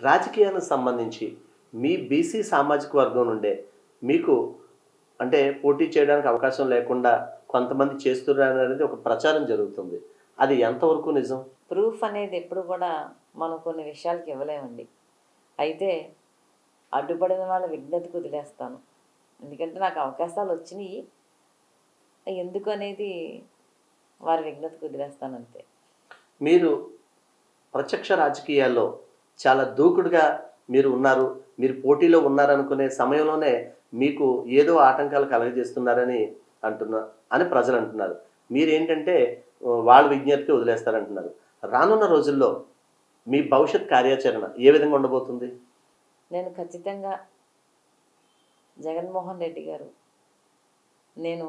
రాజకీయాలకు సంబంధించి మీ బీసీ సామాజిక వర్గం నుండే మీకు అంటే పోటీ చేయడానికి అవకాశం లేకుండా కొంతమంది చేస్తున్నారు అనేది ఒక ప్రచారం జరుగుతుంది. అది ఎంతవరకు నిజం? ప్రూఫ్ అనేది ఎప్పుడు కూడా మనం కొన్ని విషయాలకి ఇవ్వలేమండి. అయితే అడ్డుపడిన వాళ్ళ విజ్ఞతకు వదిలేస్తాను. ఎందుకంటే నాకు అవకాశాలు వచ్చినాయి. ఎందుకు అనేది వారి విజ్ఞతకు వదిలేస్తాను అంతే. మీరు ప్రత్యక్ష రాజకీయాల్లో చాలా దూకుడుగా మీరు ఉన్నారు. మీరు పోటీలో ఉన్నారనుకునే సమయంలోనే మీకు ఏదో ఆటంకాలు కలగజేస్తున్నారని అంటున్నా అని ప్రజలు అంటున్నారు. మీరేంటంటే వాళ్ళ విజ్ఞప్తి వదిలేస్తారంటున్నారు. రానున్న రోజుల్లో మీ భవిష్యత్ కార్యాచరణ ఏ విధంగా ఉండబోతుంది? నేను ఖచ్చితంగా జగన్మోహన్ రెడ్డి గారు నేను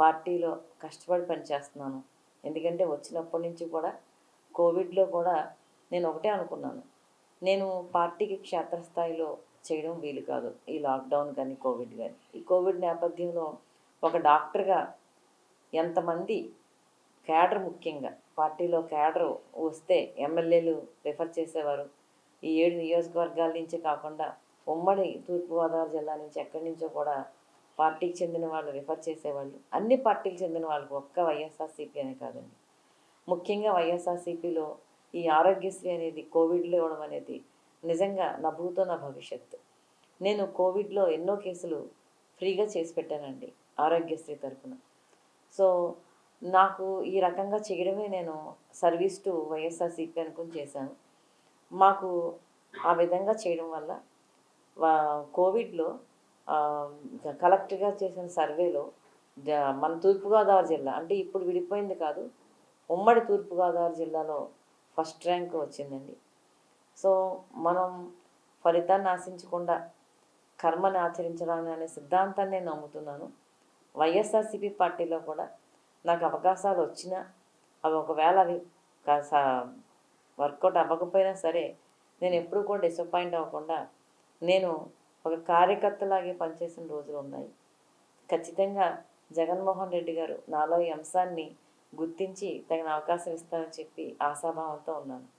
పార్టీలో కష్టపడి పనిచేస్తున్నాను. ఎందుకంటే వచ్చినప్పటి నుంచి కూడా కోవిడ్లో కూడా నేను ఒకటే అనుకున్నాను. నేను పార్టీకి క్షేత్రస్థాయిలో చేయడం వీలు కాదు. ఈ లాక్డౌన్ కానీ కోవిడ్ కానీ. ఈ కోవిడ్ నేపథ్యంలో ఒక డాక్టర్గా ఎంతమంది క్యాడర్ ముఖ్యంగా పార్టీలో క్యాడర్ వస్తే ఎమ్మెల్యేలు రిఫర్ చేసేవారు. ఈ ఏడు నియోజకవర్గాల నుంచే కాకుండా ఉమ్మడి తూర్పుగోదావరి జిల్లా నుంచి ఎక్కడి నుంచో కూడా పార్టీకి చెందిన వాళ్ళు రిఫర్ చేసేవాళ్ళు. అన్ని పార్టీకి చెందిన వాళ్ళకి ఒక్క వైఎస్ఆర్సీపీ అనే కాదండి. ముఖ్యంగా వైఎస్ఆర్సీపీలో ఈ ఆరోగ్యశ్రీ అనేది కోవిడ్లో ఇవ్వడం అనేది నిజంగా నా భూతో నా భవిష్యత్తు. నేను కోవిడ్లో ఎన్నో కేసులు ఫ్రీగా చేసి పెట్టానండి ఆరోగ్యశ్రీ తరఫున సో నాకు ఈ రకంగా చేయడమే నేను సర్వీస్ టు వైఎస్ఆర్సీపీ అనుకుని చేశాను. మాకు ఆ విధంగా చేయడం వల్ల కోవిడ్లో కలెక్టర్గా చేసిన సర్వేలో మన తూర్పుగోదావరి జిల్లా అంటే ఇప్పుడు విడిపోయింది కాదు ఉమ్మడి తూర్పుగోదావరి జిల్లాలో ఫస్ట్ ర్యాంక్ వచ్చిందండి. సో మనం ఫలితాన్ని ఆశించకుండా కర్మని ఆచరించడానికి అనే సిద్ధాంతాన్ని నేను నమ్ముతున్నాను. వైఎస్ఆర్సీపీ పార్టీలో కూడా నాకు అవకాశాలు వచ్చినా అవి ఒకవేళ అవి కాస వర్కౌట్ అవ్వకపోయినా సరే నేను ఎప్పుడూ కూడా డిసప్పాయింట్ అవ్వకుండా నేను ఒక కార్యకర్తలాగే పనిచేసిన రోజులు ఉన్నాయి. ఖచ్చితంగా జగన్మోహన్ రెడ్డి గారు నాలో ఈ అంశాన్ని గుర్తించి తగిన అవకాశం ఇస్తారని చెప్పి ఆశాభావంతో ఉన్నాను.